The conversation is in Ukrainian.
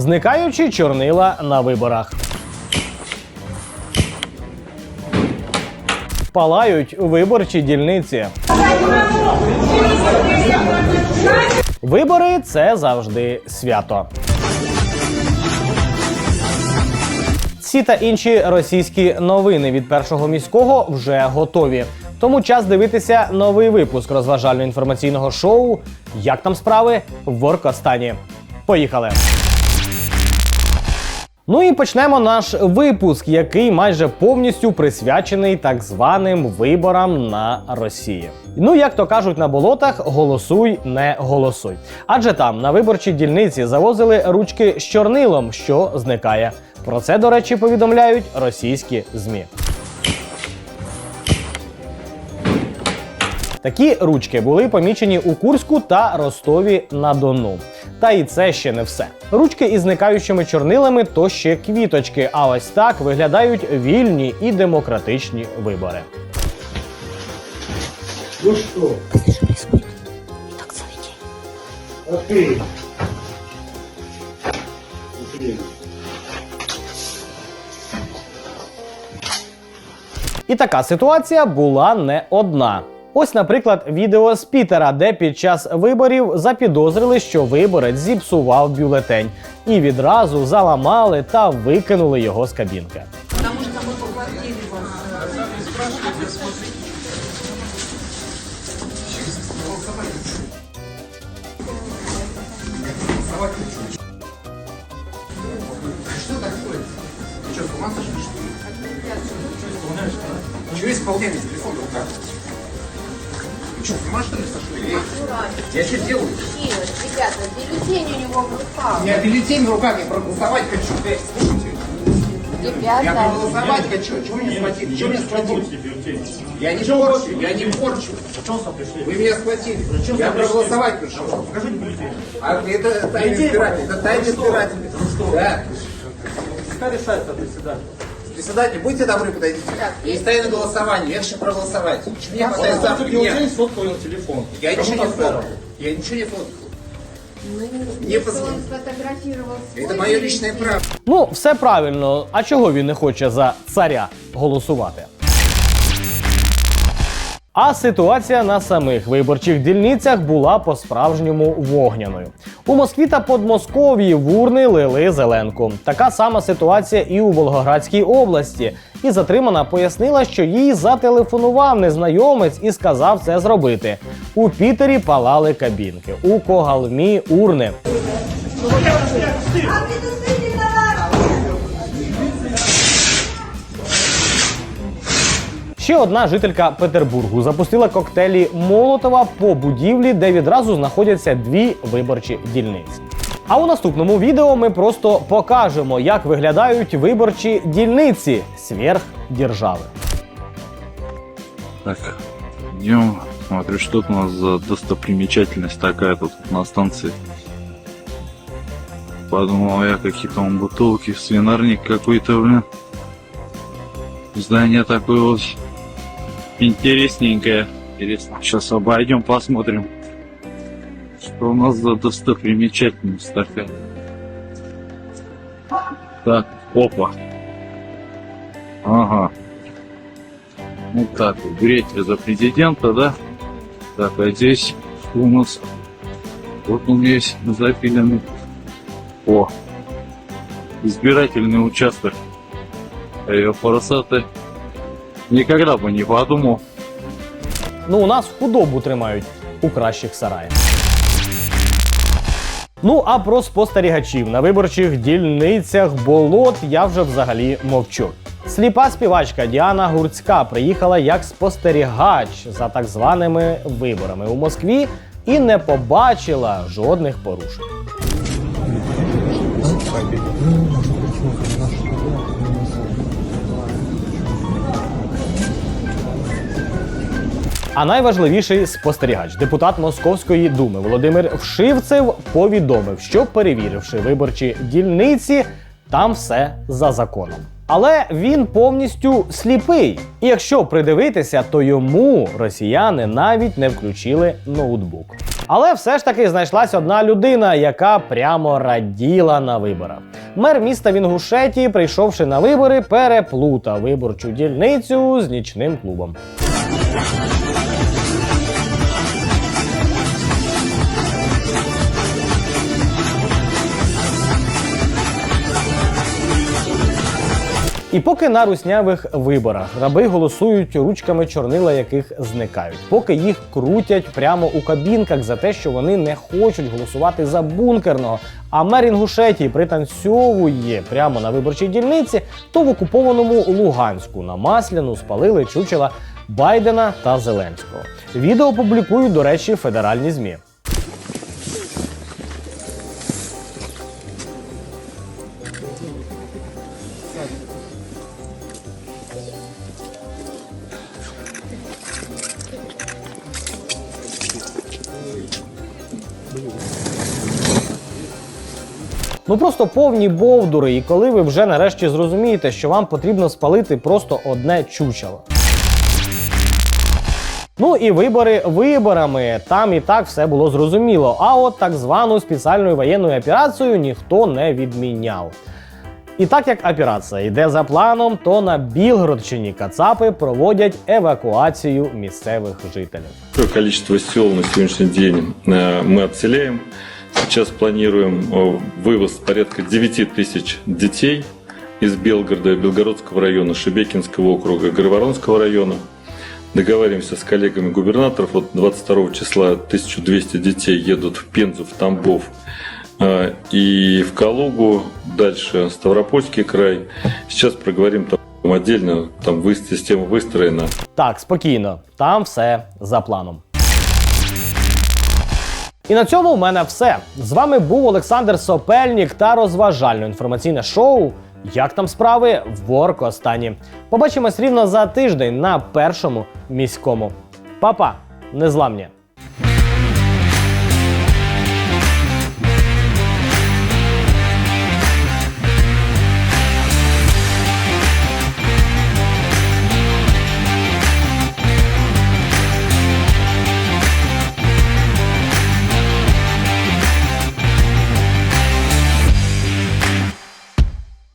Зникаючі чорнила на виборах. Палають виборчі дільниці. Вибори це завжди свято. Ці та інші російські новини від першого міського вже готові. Тому час дивитися новий випуск розважально-інформаційного шоу Як там справи в Оркостані. Поїхали! Ну і почнемо наш випуск, який майже повністю присвячений так званим виборам на Росії. Ну, як то кажуть на болотах, голосуй, не голосуй. Адже там на виборчій дільниці завозили ручки з чорнилом, що зникає. Про це, до речі, повідомляють російські ЗМІ. Такі ручки були помічені у Курську та Ростові на Дону. Та і це ще не все. Ручки із зникаючими чорнилами то ще квіточки. А ось так виглядають вільні і демократичні вибори. Ну что? Что происходит? Так целый день. А? Блин. І така ситуація була не одна. Ось, наприклад, відео з Пітера, де під час виборів запідозрили, що виборець зіпсував бюлетень, і відразу заламали та викинули його з кабінки. Потому что мы по квартире вас Что, с ума сошли, что ли? Чего исполнение с телефона в руках? Вы что, с ума что ли сошли? Я, я что делаю? Ребята, бюллетень у него в руках. Меня бюллетень в руках, я проголосовать хочу. Эй, слушайте, я Ребята, проголосовать хочу. Чего меня схватили? Чего меня схватили? Я не порчу, я не порчу. Вы меня схватили. Я проголосовать пришел. Покажите бюллетень. А это тайный избиратель, это тайный избиратель. Да. Пускай решается председатель. Председатель, будьте добры, подойдите. Есть тайное голосование, я хочу проголосовать. Чего мне хватает за меня? сфоткал телефон. Я ничего не фоткал. Я ничего не фоткал. мы Не что позвони. он сфотографировал свой Это мое бюллетень. личное право. Ну, все правильно. А чого він не хоче за царя голосувати? А ситуація на самих виборчих дільницях була по-справжньому вогняною. У Москві та Подмосков'ї в урни лили зеленку. Така сама ситуація і у Волгоградській області. І затримана пояснила, що їй зателефонував незнайомець і сказав це зробити. У Пітері палали кабінки, у Когалмі урни. Ще одна жителька Петербургу запустила коктейлі Молотова по будівлі, де відразу знаходяться дві виборчі дільниці. А у наступному відео ми просто покажемо, як виглядають виборчі дільниці сверхдержави. Так, идем. Смотрю, что тут у нас за достопримечательность такая тут на станции. Подумал я, какие там бутылки, свинарник какой-то, блин. Здание такое вот интересненькое. Интересно. Сейчас обойдем, посмотрим, что у нас за достопримечательность такая. Так, опа. Ага. Ну так, греть за президента, да? Так, а здесь у нас? Вот он есть запиленный. О, избирательный участок. Ее полосатый. Никогда бы не подумал. Ну, у нас худобу тримають у кращих сараях. Ну а про спостерігачів на виборчих дільницях болот я вже взагалі мовчу. Сліпа співачка Діана Гурцька приїхала як спостерігач за так званими виборами у Москві і не побачила жодних порушень. А найважливіший спостерігач, депутат Московської думи Володимир Вшивцев повідомив, що перевіривши виборчі дільниці, там все за законом. Але він повністю сліпий. І якщо придивитися, то йому росіяни навіть не включили ноутбук. Але все ж таки знайшлась одна людина, яка прямо раділа на виборах. Мер міста Вінгушеті, прийшовши на вибори, переплутав виборчу дільницю з нічним клубом. І поки на руснявих виборах раби голосують ручками чорнила, яких зникають, поки їх крутять прямо у кабінках за те, що вони не хочуть голосувати за бункерного, а мер Інгушетії пританцьовує прямо на виборчій дільниці, то в окупованому Луганську на Масляну спалили чучела Байдена та Зеленського. Відео публікують, до речі, федеральні змі. Ну просто повні бовдури, і коли ви вже нарешті зрозумієте, що вам потрібно спалити просто одне чучело. Ну і вибори виборами. Там і так все було зрозуміло. А от так звану спеціальну воєнну операцію ніхто не відміняв. І так як операція йде за планом, то на Білгородщині кацапи проводять евакуацію місцевих жителів. Количество сел на сегодняшний день э, мы отселяем. Сейчас планируем э, вывоз порядка 9 тысяч детей из Белгорода, Белгородского района, Шебекинского округа, Грайворонского района. Договариваемся с коллегами губернаторов. Вот 22 числа 1200 детей едут в Пензу, в Тамбов э, и в Калугу. Дальше Ставропольский край. Сейчас проговорим там отдельно. Там система выстроена. Так, спокійно, там все за планом. І на цьому в мене все. З вами був Олександр Сопельнік та розважально-інформаційне шоу. Як там справи в Воркостані. Побачимось рівно за тиждень на першому міському. Па-па, незламні!